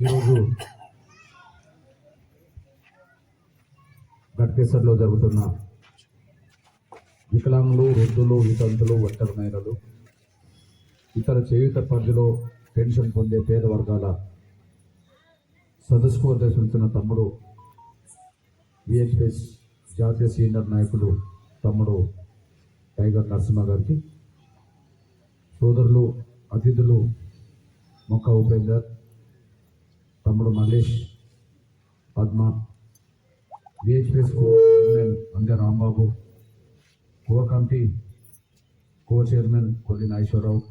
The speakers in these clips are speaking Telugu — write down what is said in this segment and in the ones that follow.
ఈరోజు గట్కేసర్లో జరుగుతున్న వికలాంగులు వృద్ధులు వితంతులు ఒంటరి మహిళలు ఇతర చేయుత పరిధిలో పెన్షన్ పొందే పేద వర్గాల సదస్సుకు ఉద్దేశించిన తమ్ముడు విహెచ్ఎస్ జాతీయ సీనియర్ నాయకులు తమ్ముడు టైగర్ నరసింహ గారికి సోదరులు అతిథులు మొక్క ఉపేందర్ తమ్ముడు Mallesh Padma VHS co chairman Rambabu co committee co chairman Kolli Nageswararao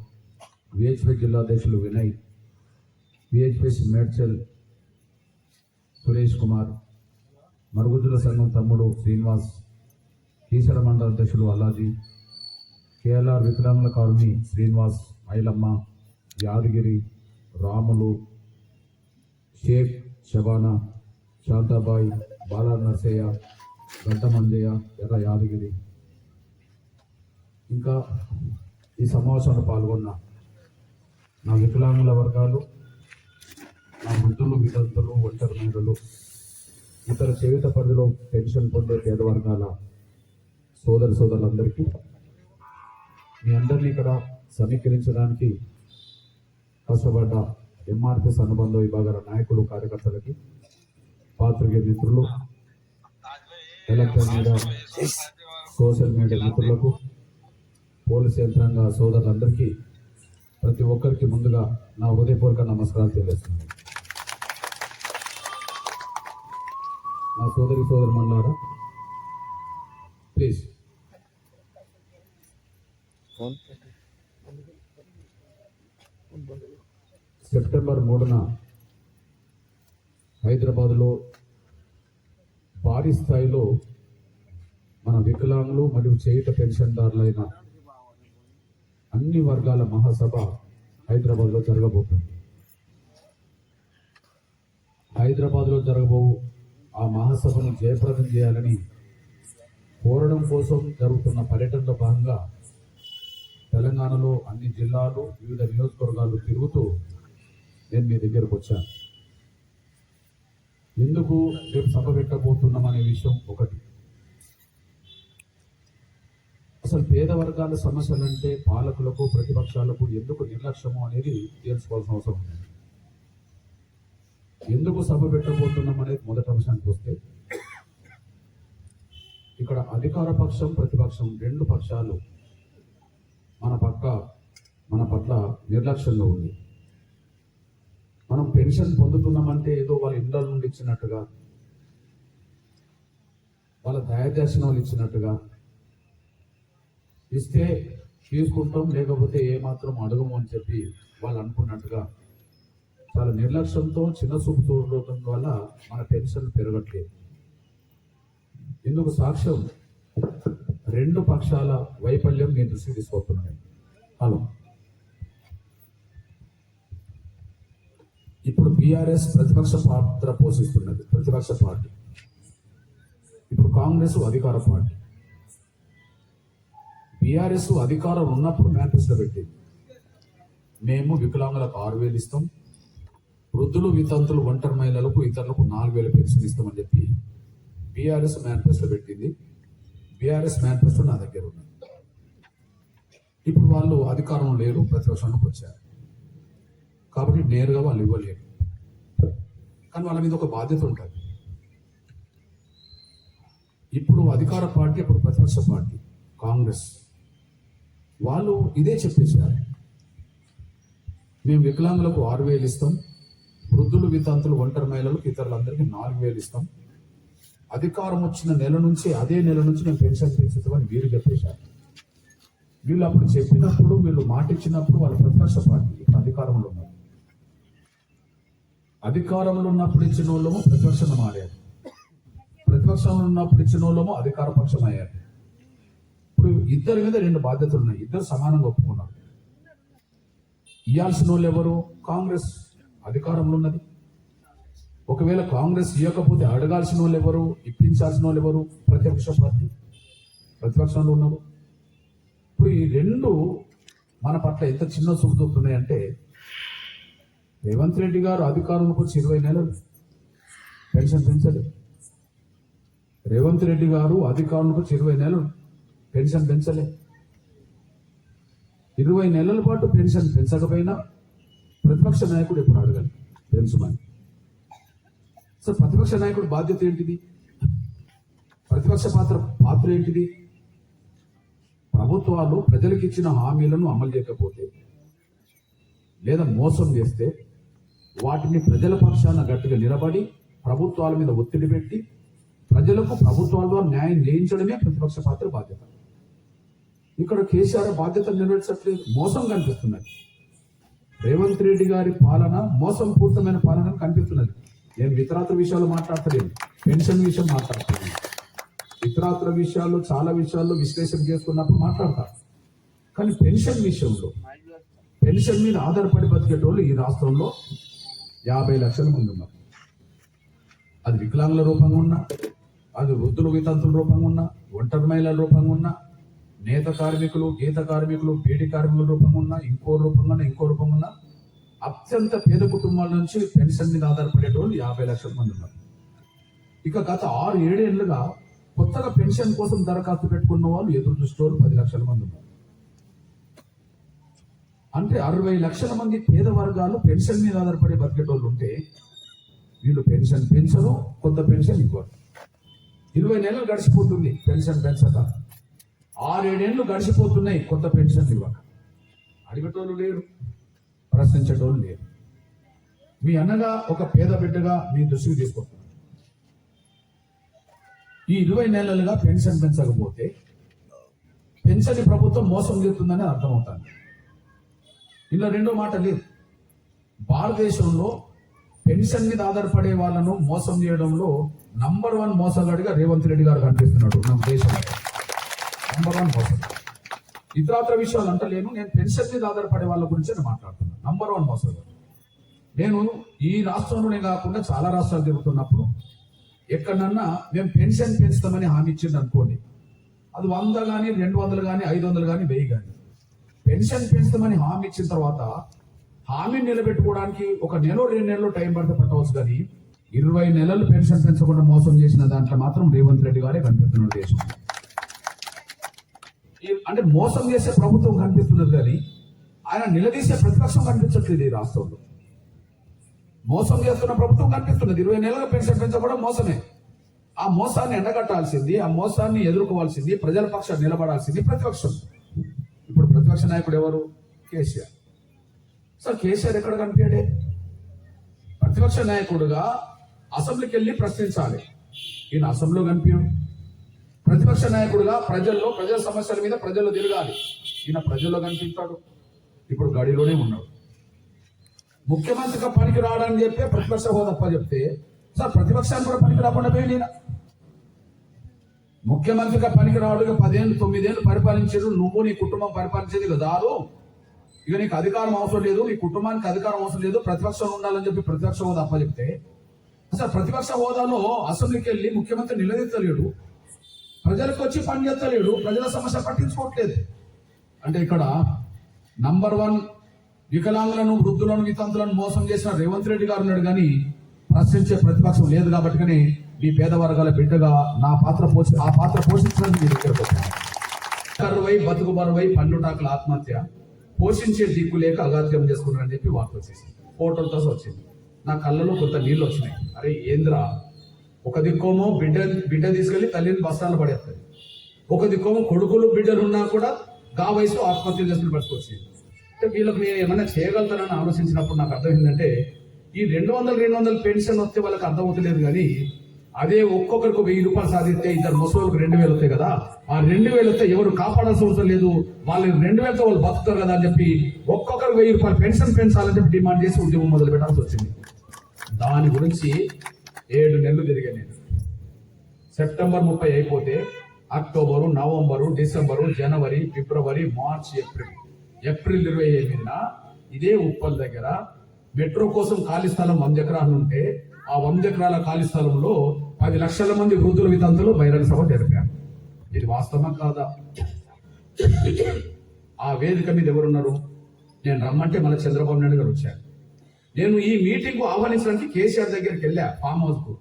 VHS జిల్లా అధ్యక్షులు వినయ్ విహెచ్పిఎస్ మేడ్చల్ సురేష్ కుమార్ మరుగుజుల సంఘం తమ్ముడు శ్రీనివాస్ కీసర మండల అధ్యక్షులు అల్లాజీ కేఎల్ఆర్ వికలాంగుల కాలనీ శ్రీనివాస్ మైలమ్మ యాదగిరి రాములు షేక్ షబానా శాంతాబాయి బాలా నర్సయ్య గంటమంజయ్య ఎర్ర యాదగిరి. ఇంకా ఈ సమావేశంలో పాల్గొన్న నా వికలాంగుల వర్గాలు నా వృద్ధులు విదంతులు ఒంటరి మహిళలు ఇతర జీవిత పరిధిలో పెన్షన్ పొందే పేద వర్గాల సోదర సోదరులందరికీ మీ అందరినీ ఇక్కడ సమీకరించడానికి కష్టపడ్డ ఎంఆర్పిఎస్ అనుబంధ విభాగాల నాయకులు కార్యకర్తలకి పాత్రికే మిత్రులు ఎలక్ట్రానిక్ మీడియా సోషల్ మీడియా మిత్రులకు పోలీస్ యంత్రాంగ సోదరులందరికీ ప్రతి ఒక్కరికి ముందుగా నా హృదయపూర్వక నమస్కారాలు తెలియజేస్తున్నాను. నా సోదరి సోదరు మన్నారా ప్లీజ్ సెప్టెంబర్ మూడున హైదరాబాద్లో భారీ స్థాయిలో మన వికలాంగులు మరియు చేయుత పెన్షన్దారులైన అన్ని వర్గాల మహాసభ హైదరాబాద్లో జరగబోతుంది. హైదరాబాద్లో జరగబో ఆ మహాసభను జయప్రదం చేయాలని కోరడం కోసం జరుగుతున్న పర్యటనలో భాగంగా తెలంగాణలో అన్ని జిల్లాలు వివిధ నియోజకవర్గాలు తిరుగుతూ నేను మీ దగ్గరకు వచ్చాను. ఎందుకు రేపు సభ పెట్టబోతున్నాం అనే విషయం ఒకటి. అసలు పేద వర్గాల సమస్యలంటే పాలకులకు ప్రతిపక్షాలకు ఎందుకు నిర్లక్ష్యము అనేది తెలుసుకోవాల్సిన అవసరం ఉంది. ఎందుకు సభ పెట్టబోతున్నాం అనేది మొదటి అంశానికి వస్తే ఇక్కడ అధికార పక్షం ప్రతిపక్షం రెండు పక్షాలు మన పక్క మన పట్ల నిర్లక్ష్యంగా ఉంది. మనం పెన్షన్ పొందుతున్నామంటే ఏదో వాళ్ళ ఇండ్ల నుండి ఇచ్చినట్టుగా వాళ్ళ దయదర్శనం వాళ్ళు ఇచ్చినట్టుగా. ఇస్తే తీసుకుంటాం లేకపోతే ఏమాత్రం అడగము అని చెప్పి వాళ్ళు అనుకున్నట్టుగా. చాలా నిర్లక్ష్యంతో చిన్న చూపు చూడటం వల్ల మన పెన్షన్ పెరగట్లేదు. ఇందుకు సాక్ష్యం రెండు పక్షాల వైఫల్యం నేను దృష్టికి తీసుకొస్తున్నాను హలో. ఇప్పుడు బీఆర్ఎస్ ప్రతిపక్ష పాత్ర పోషిస్తున్నది ప్రతిపక్ష పార్టీ. ఇప్పుడు కాంగ్రెస్ అధికార పార్టీ. బీఆర్ఎస్ అధికారం ఉన్నప్పుడు మేనిఫెస్టో పెట్టింది. మేము వికలాంగులకు ఆరు వేలు ఇస్తాం వృద్ధులు వితంతులు ఒంటరి మహిళలకు ఇతరులకు నాలుగు వేలు పెన్షన్ ఇస్తామని చెప్పి బీఆర్ఎస్ మేనిఫెస్టో పెట్టింది. బీఆర్ఎస్ మేనిఫెస్టో నా దగ్గర ఉంది ఇప్పుడు వాళ్ళు అధికారం లేరు ప్రతిపక్షంలోకి వచ్చారు. కాబట్టి నేరుగా వాళ్ళు ఇవ్వలేరు. కానీ వాళ్ళ మీద ఒక బాధ్యత ఉంటుంది. ఇప్పుడు అధికార పార్టీ అప్పుడు ప్రతిపక్ష పార్టీ కాంగ్రెస్ వాళ్ళు ఇదే చెప్పేశారు. మేము వికలాంగులకు ఆరు వేలు ఇస్తాం వృద్ధులు వితంతులు ఒంటరి మహిళలకు ఇతరులందరికీ నాలుగు వేలు ఇస్తాం. అధికారం వచ్చిన నెల నుంచి అదే నెల నుంచి మేము పెన్షన్ పెంచుతామని వీరు చెప్పేశారు. వీళ్ళు అప్పుడు చెప్పినప్పుడు వీళ్ళు మాట ఇచ్చినప్పుడు వాళ్ళు ప్రతిపక్ష పార్టీ ఇప్పుడు అధికారంలో ఉన్నారు అధికారంలో ఉన్నప్పుడు ఇచ్చిన వాళ్ళము ప్రతిపక్షంగా మారారు ప్రతిపక్షంలో ఉన్నప్పుడు ఇచ్చిన వాళ్ళము అధికార పక్షం అయ్యారు ఇప్పుడు ఇద్దరి మీద రెండు బాధ్యతలు ఉన్నాయి ఇద్దరు సమానంగా ఒప్పుకున్నారు. ఇవ్వాల్సిన వాళ్ళు ఎవరు కాంగ్రెస్ అధికారంలో ఉన్నది ఒకవేళ కాంగ్రెస్ ఇవ్వకపోతే అడగాల్సిన వాళ్ళు ఎవరు ఇప్పించాల్సిన వాళ్ళు ఎవరు ప్రతిపక్ష పార్టీ ప్రతిపక్షంలో ఉన్నారు ఇప్పుడు ఈ రెండు మన పట్ల ఎంత చిన్న చూపుతున్నాయంటే రేవంత్ రెడ్డి గారు అధికారంలోకి వచ్చి ఇరవై నెలలు పెన్షన్ పెంచలేదు. రేవంత్ రెడ్డి గారు అధికారంలోకి వచ్చి ఇరవై నెలలు పెన్షన్ పెంచలే. ఇరవై నెలల పాటు పెన్షన్ పెంచకపోయినా ప్రతిపక్ష నాయకుడు ఎప్పుడు అడగాలి. పెంచమని సో ప్రతిపక్ష నాయకుడు బాధ్యత ఏంటిది? ప్రతిపక్ష పాత్ర పాత్ర ఏంటిది? ప్రభుత్వాలు ప్రజలకు ఇచ్చిన హామీలను అమలు చేయకపోతే లేదా మోసం చేస్తే వాటిని ప్రజల పక్షాన గట్టిగా నిలబడి ప్రభుత్వాల మీద ఒత్తిడి పెట్టి ప్రజలకు ప్రభుత్వాల ద్వారా న్యాయం చేయించడమే ప్రతిపక్ష పాత్ర బాధ్యత. ఇక్కడ కేసీఆర్ బాధ్యత నెరవేర్చట్లేదు మోసం కనిపిస్తున్నది. రేవంత్ రెడ్డి గారి పాలన మోసం పూర్తమైన పాలన కనిపిస్తున్నది. నేను ఇతరాత్ర విషయాలు మాట్లాడతలేను పెన్షన్ విషయం మాట్లాడతాను ఇతరాత్ర విషయాల్లో చాలా విషయాల్లో విశ్లేషణ చేసుకున్నప్పుడు మాట్లాడతారు కానీ పెన్షన్ విషయంలో పెన్షన్ మీద ఆధారపడి బతికేటోళ్ళు ఈ రాష్ట్రంలో యాభై లక్షల మంది ఉన్నారు. అది వికలాంగుల రూపంగా ఉన్నా అది వృద్ధులు వితంతుల రూపంగా ఉన్నా ఒంటరి మహిళల రూపంగా ఉన్నా నేత కార్మికులు గీత కార్మికులు బీడి కార్మికుల రూపంగా ఉన్నా ఇంకో రూపంగా ఇంకో రూపంగా ఉన్నా అత్యంత పేద కుటుంబాల నుంచి పెన్షన్ మీద ఆధారపడేటోళ్ళు యాభై లక్షల మంది ఉన్నారు. ఇక గత ఆరు ఏడేళ్ళుగా కొత్తగా పెన్షన్ కోసం దరఖాస్తు పెట్టుకున్న వాళ్ళు ఎదురు చూసేవాళ్ళు పది లక్షల మంది ఉన్నారు. అంటే అరవై లక్షల మంది పేద వర్గాలు పెన్షన్ మీద ఆధారపడి బతికేటోళ్ళు ఉంటే వీళ్ళు పెన్షన్ పెంచరు కొత్త పెన్షన్ ఇవ్వరు. ఇరవై నెలలు గడిచిపోతుంది పెన్షన్ పెంచక. ఆరేడేళ్ళు గడిచిపోతున్నాయి కొత్త పెన్షన్ ఇవ్వక. అడిగేటోళ్ళు లేరు ప్రశ్నించేటోళ్ళు లేరు. మీ అన్నగా ఒక పేద బిడ్డగా మీ దృష్టికి తీసుకొస్తున్నాను ఈ ఇరవై నెలలుగా పెన్షన్ పెంచకపోతే పెన్షన్ ప్రభుత్వం మోసం చేస్తుందని అర్థమవుతాను ఇలా రెండో మాట లేదు భారతదేశంలో పెన్షన్ మీద ఆధారపడే వాళ్ళను మోసం చేయడంలో నంబర్ వన్ మోసగాడిగా రేవంత్ రెడ్డి గారు కనిపిస్తున్నాడు మన దేశంలో. నంబర్ వన్ మోసం. ఇతరాత్ర విషయాలు అంటలేను నేను పెన్షన్ మీద ఆధారపడే వాళ్ళ గురించి నేను మాట్లాడుతున్నాను. నంబర్ వన్ మోసగాడు. నేను ఈ రాష్ట్రంలోనే కాకుండా చాలా రాష్ట్రాలు తిరుగుతున్నప్పుడు ఎక్కడన్నా మేము పెన్షన్ పెంచుతామని హామీ ఇచ్చింది అనుకోండి. అది వంద కానీ రెండు వందలు కానీ ఐదు వందలు కానీ వెయ్యి కానీ పెన్షన్ పెంచుతామని హామీ ఇచ్చిన తర్వాత హామీ నిలబెట్టుకోవడానికి ఒక నెల రెండు నెలలు టైం పడితే పట్టవచ్చు కానీ ఇరవై నెలలు పెన్షన్ పెంచకుండా మోసం చేసిన దాంట్లో మాత్రం రేవంత్ రెడ్డి గారే కనిపిస్తున్నారు దేశం అంటే మోసం చేసే ప్రభుత్వం కనిపిస్తున్నది కానీ ఆయన నిలదీసే ప్రతిపక్షం కనిపించట్లేదు ఈ రాష్ట్రంలో. మోసం చేస్తున్న ప్రభుత్వం కనిపిస్తున్నది. ఇరవై నెలల పెన్షన్ పెంచకుండా మోసమే. ఆ మోసాన్ని ఎండగట్టాల్సింది ఆ మోసాన్ని ఎదుర్కోవాల్సింది ప్రజల పక్షాన్ని నిలబడాల్సింది ప్రతిపక్షం. ఇప్పుడు నాయకుడు ఎవరు? కేసీఆర్. సార్ కేసీఆర్ ఎక్కడ కనిపించాడే? ప్రతిపక్ష నాయకుడుగా అసెంబ్లీకి వెళ్ళి ప్రశ్నించాలి. ఈయన అసెంబ్లీలో కనిపించడు. ప్రతిపక్ష నాయకుడుగా ప్రజల్లో ప్రజల సమస్యల మీద ప్రజల్లో తిరగాలి. ఈయన ప్రజల్లో కనిపిస్తాడు ఇప్పుడు గడిలోనే ఉన్నాడు. ముఖ్యమంత్రిగా పనికి రావడానికి చెప్పే ప్రతిపక్ష హోదా చెప్తే సార్ ప్రతిపక్షాన్ని కూడా పనికి రాకుండా పోయి నేను ముఖ్యమంత్రిగా పనికి పదేళ్ళు తొమ్మిదేళ్ళు పరిపాలించారు. నువ్వు నీ కుటుంబం పరిపాలించేది కదా ఇక నీకు అధికారం అవసరం లేదు నీ కుటుంబానికి అధికారం అవసరం లేదు ప్రతిపక్షం ఉండాలని చెప్పి ప్రతిపక్ష హోదా అప్పచెప్తే. అసలు ప్రతిపక్ష హోదాలో అసెంబ్లీకి వెళ్ళి ముఖ్యమంత్రి నిలదీస్తలేడు. ప్రజలకు వచ్చి పని చేస్తలేడు. ప్రజల సమస్య పట్టించుకోవట్లేదు. అంటే ఇక్కడ నంబర్ వన్ వికలాంగులను వృద్ధులను వితంతులను మోసం చేసిన రేవంత్ రెడ్డి గారు ఉన్నాడు కానీ ప్రశ్నించే ప్రతిపక్షం లేదు కాబట్టి కానీ మీ పేద వర్గాల బిడ్డగా నా పాత్ర పోషి ఆ పాత్ర పోషించడానికి మీ దగ్గరకు వచ్చాను. కరువై బతుకు బరువై పండుటాకుల ఆత్మహత్య. పోషించే దిక్కు లేక అగాధ్యం చేసుకున్నారని చెప్పి వార్త వచ్చేసింది. ఫోటోలతో వచ్చింది. నా కళ్ళలో కొంత నీళ్ళు వచ్చినాయి. అరే ఏంద్రా? ఒక దిక్కోమో బిడ్డ బిడ్డ తీసుకెళ్ళి తల్లిని బస్తాలు పడేస్తుంది ఒక దిక్కోమో కొడుకులు బిడ్డలు ఉన్నా కూడా గా వయసు ఆత్మహత్య చేసుకుని పట్టుకొచ్చింది అంటే వీళ్ళకి నేను ఏమైనా చేయగలుగుతానని ఆలోచించినప్పుడు నాకు అర్థమైందంటే ఈ రెండు వందల రెండు వందలు పెన్షన్ వస్తే వాళ్ళకి అర్థమవుతలేదు కానీ అదే ఒక్కొక్కరికి వెయ్యి రూపాయలు సాధిస్తే ఇద్దరు ముసలికి రెండు వేలు వస్తాయి కదా. ఆ రెండు వేలు వస్తే ఎవరు కాపాడాల్సిన అవసరం లేదు. వాళ్ళు రెండు వేలతో వాళ్ళు బతుకుతారు కదా అని చెప్పి ఒక్కొక్కరికి వెయ్యి రూపాయలు పెన్షన్ పెంచాలని చెప్పి డిమాండ్ చేసి ఉద్యమం మొదలు పెట్టాల్సి వచ్చింది. దాని గురించి ఏడు నెలలు తిరిగా నేను. సెప్టెంబర్ ముప్పై అయిపోతే అక్టోబరు నవంబరు డిసెంబరు జనవరి ఫిబ్రవరి మార్చ్ ఏప్రిల్. ఏప్రిల్ ఇరవై ఎనిమిదిన ఇదే ఉప్పల్ దగ్గర మెట్రో కోసం ఖాళీ స్థలం వంద ఎకరాలు ఉంటే ఆ వంద ఎకరాల ఖాళీ స్థలంలో పది లక్షల మంది వృద్ధుల వితంతులు బహిరంగ సభ జరిపారు. ఇది వాస్తవం కాదా? ఆ వేదిక మీద ఎవరున్నారు? నేను రమ్మంటే మన చంద్రబాబు నాయుడు గారు వచ్చారు. నేను ఈ మీటింగ్ ఆహ్వానించడానికి కేసీఆర్ దగ్గరికి వెళ్ళా ఫామ్ హౌస్కు.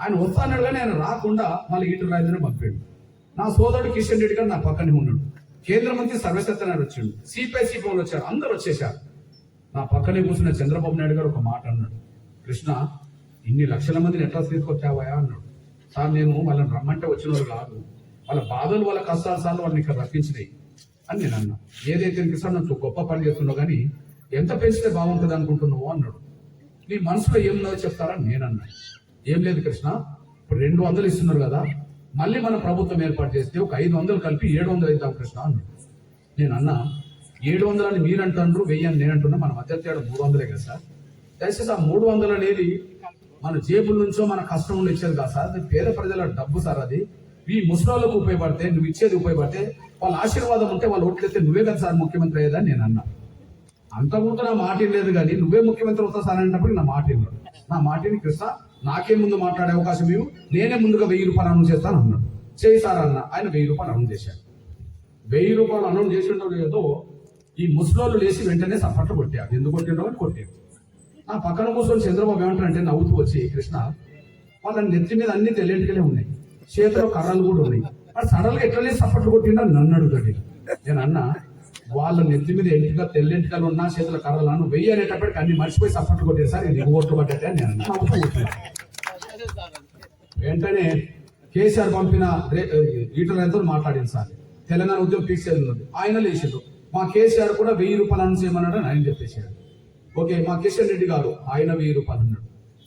ఆయన వస్తాన్నాడు కానీ ఆయన రాకుండా మళ్ళీ ఈటు రాజేంద్ర పంపాడు. నా సోదరుడు కిషన్ రెడ్డి గారు నా పక్కనే ఉన్నాడు. కేంద్ర మంత్రి సర్వసత్యనారాయణ వచ్చిండు. సిపిఐ సిపిఐ వచ్చారు. అందరు వచ్చేసారు నా పక్కనే కూర్చున్న చంద్రబాబు నాయుడు గారు ఒక మాట అన్నాడు. కృష్ణ ఇన్ని లక్షల మందిని ఎట్లా తీసుకొచ్చావా అన్నాడు. సార్ నేను వాళ్ళని రమ్మంటే వచ్చిన వాళ్ళు కాదు. వాళ్ళ బాధలు వాళ్ళ కష్టాలు సార్లు వాళ్ళని ఇక్కడ రప్పించినాయి అని నేను అన్నా. ఏదైతే సార్ నువ్వు గొప్ప పని చేస్తున్నావు కానీ ఎంత పెంచితే బాగుంటుంది అనుకుంటున్నావు అన్నాడు. నీ మనసులో ఏం లేదో చెప్తారా నేనన్నా ఏం లేదు కృష్ణ ఇప్పుడు రెండు వందలు ఇస్తున్నారు కదా మళ్ళీ మన ప్రభుత్వం ఏర్పాటు చేస్తే ఒక ఐదు వందలు కలిపి ఏడు వందలు అవుతాం కృష్ణ అన్నాడు. నేను అన్నా ఏడు వందలు అని మీరు అంటారు వెయ్యి అని నేను అంటున్నా మన మధ్య తేడా మూడు వందలే కదా సార్. దయచేసి ఆ మూడు వందలు అనేది మన జేబుల నుంచో మన కష్టం నుండి ఇచ్చేది కాదు సార్. అది పేద ప్రజల డబ్బు సార్ అది. ఈ ముసలాళ్ళకు ఉపయోగపడితే నువ్వు ఇచ్చేది ఉపయోగపడితే వాళ్ళ ఆశీర్వాదం ఉంటే వాళ్ళు ఓట్లయితే నువ్వే కదా సార్ ముఖ్యమంత్రి అయ్యేదని నేను అన్నా. అంత ముందు నా మాట లేదు కానీ నువ్వే ముఖ్యమంత్రి అవుతా సార్ అన్నప్పుడు నా మాట విన్నాడు. నా మాటిని కృష్ణ నాకే ముందు మాట్లాడే అవకాశం ఇవ్వు. నేనే ముందుగా వెయ్యి రూపాయలు అనౌన్స్ చేస్తాను అన్నాడు. చేయి సార్ అన్న. ఆయన వెయ్యి రూపాయలు అనౌన్స్ చేశాడు. వెయ్యి రూపాయలు అనౌన్స్ చేసిండో ఏదో ఈ ముసలోళ్ళు లేచి వెంటనే సపట్లు కొట్టారు ఎందుకు కొట్టిండో అని కొట్టారు నా పక్కన కూర్చొని చంద్రబాబు ఏమంటారంటే నవ్వుతూ వచ్చి కృష్ణ వాళ్ళ నెత్తి మీద అన్ని తెల్లెంటికలే ఉన్నాయి. చేతిలో కర్రలు కూడా ఉన్నాయి. వాడు సడన్గా ఎట్లనే సప్పట్లు కొట్టిండా? నన్ను అడుగుతాడు నేను అన్నా వాళ్ళ నెత్తి మీద ఎంటిక తెల్లెంటికలు ఉన్నా చేతుల కర్రలు అన్న వెయ్యి అనేటప్పటికి అన్ని మర్చిపోయి సప్పట్లు కొట్టేసారి ఇది ఓట్లు పడ్డట్టే నేను నవ్వుతూ వెంటనే కేసీఆర్ పంపిన రే- ఈటల రైతులు మాట్లాడింది సార్. తెలంగాణ ఉద్యోగం ఫిక్స్ ఉంది ఆయన లేచిండు మా కేసీఆర్ కూడా వెయ్యి రూపాయలు అనౌన్స్ చేయమన్నాడు అని ఆయన చెప్పేసాడు ఓకే మా కిషన్ రెడ్డి గారు ఆయన వెయ్యి రూపాయలు అన్నాడు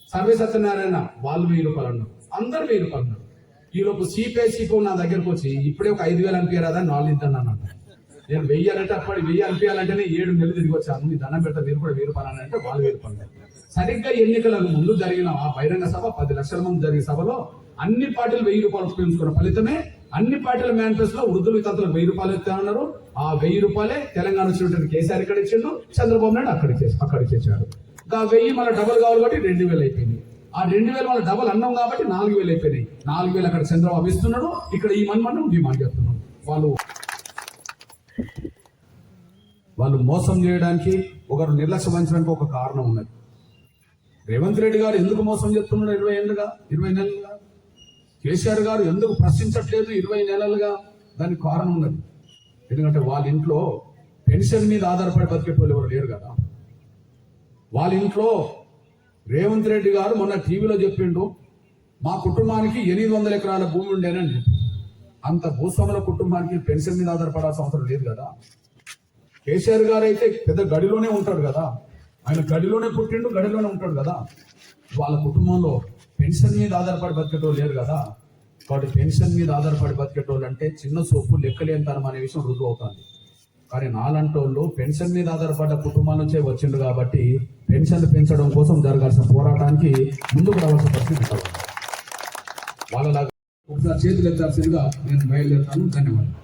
సర్వే సత్యనారాయణ వాళ్ళు వెయ్యి రూపాయలు అన్నారు అందరు వెయ్యి రూపాయలు అన్నారు ఈలోపు సిపిఐ సిపో నా దగ్గరకు వచ్చి ఇప్పుడే ఒక ఐదు వేలు అనిపించరాదా నాలుగు ఇద్దాను అన్నాను నేను వెయ్యాలంటే అప్పటి వెయ్యి అనిపించాలంటేనే ఏడు నెలలు తిరిగి వచ్చాను మీ దండం పెడతా మీరు కూడా వెయ్యి రూపాయలు అంటే వాళ్ళు వెయ్యి రూపాయలు సరిగ్గా ఎన్నికలకు ముందు జరిగిన ఆ బహిరంగ సభ పది లక్షల మంది జరిగిన సభలో అన్ని పార్టీలు వెయ్యి రూపాయలు ఉపయోగించుకున్న ఫలితమే అన్ని పార్టీల మేనిఫెస్టోలో వృద్ధుల వితంతులకు వెయ్యి రూపాయలు ఇస్తామన్నారు ఆ వెయ్యి రూపాయలే తెలంగాణ వచ్చినటువంటి కేసీఆర్ ఇక్కడ ఇచ్చిండు చంద్రబాబు నాయుడు అక్కడ అక్కడ ఇచ్చేసాడు ఇంకా వెయ్యి మళ్ళీ డబల్ కావాలి కాబట్టి రెండు వేలు అయిపోయింది. ఆ రెండు వేలు మళ్ళీ డబల్ అన్నాం కాబట్టి నాలుగు వేలు అయిపోయినాయి. నాలుగు వేలు అక్కడ చంద్రబాబు ఇస్తున్నాడు. ఇక్కడ ఈ మన్ మనం డిమాండ్ చేస్తున్నాం వాళ్ళు వాళ్ళు మోసం చేయడానికి ఒకరు నిర్లక్ష్యం వహించడానికి ఒక కారణం ఉన్నది. రేవంత్ రెడ్డి గారు ఎందుకు మోసం చేస్తున్నాడు ఇరవై ఏళ్ళుగా ఇరవై నెలలుగా? కేసీఆర్ గారు ఎందుకు ప్రశ్నించట్లేదు ఇరవై నెలలుగా? దానికి కారణం ఉన్నది. ఎందుకంటే వాళ్ళ ఇంట్లో పెన్షన్ మీద ఆధారపడి బతికేటోళ్ళు ఎవరు లేరు కదా. వాళ్ళ ఇంట్లో రేవంత్ రెడ్డి గారు మొన్న టీవీలో చెప్పిండు మా కుటుంబానికి ఎనిమిది వందల ఎకరాల భూమి ఉండేనని అంత భూస్వాముల కుటుంబానికి పెన్షన్ మీద ఆధారపడాల్సిన అవసరం లేదు కదా. కేసీఆర్ గారు అయితే పెద్ద గడిలోనే ఉంటాడు కదా. ఆయన గడిలోనే పుట్టిండు గడిలోనే ఉంటాడు కదా. వాళ్ళ కుటుంబంలో పెన్షన్ మీద ఆధారపడి బతికేటోళ్ళు లేరు కదా. కాబట్టి పెన్షన్ మీద ఆధారపడి బతికేటోళ్ళు అంటే చిన్న సొప్పు లెక్కలేంతనం అనే విషయం రుజువు అవుతుంది. కానీ నాలంటోళ్ళు పెన్షన్ మీద ఆధారపడ్డ కుటుంబాల నుంచే వచ్చిండు కాబట్టి పెన్షన్ పెంచడం కోసం జరగాల్సిన పోరాటానికి ముందుకు రావాల్సిన పరిస్థితి వాళ్ళలాగా ఒకసారి చేతులు ఎత్తాల్సిందిగా నేను బయలుదేరుతాను. ధన్యవాదాలు.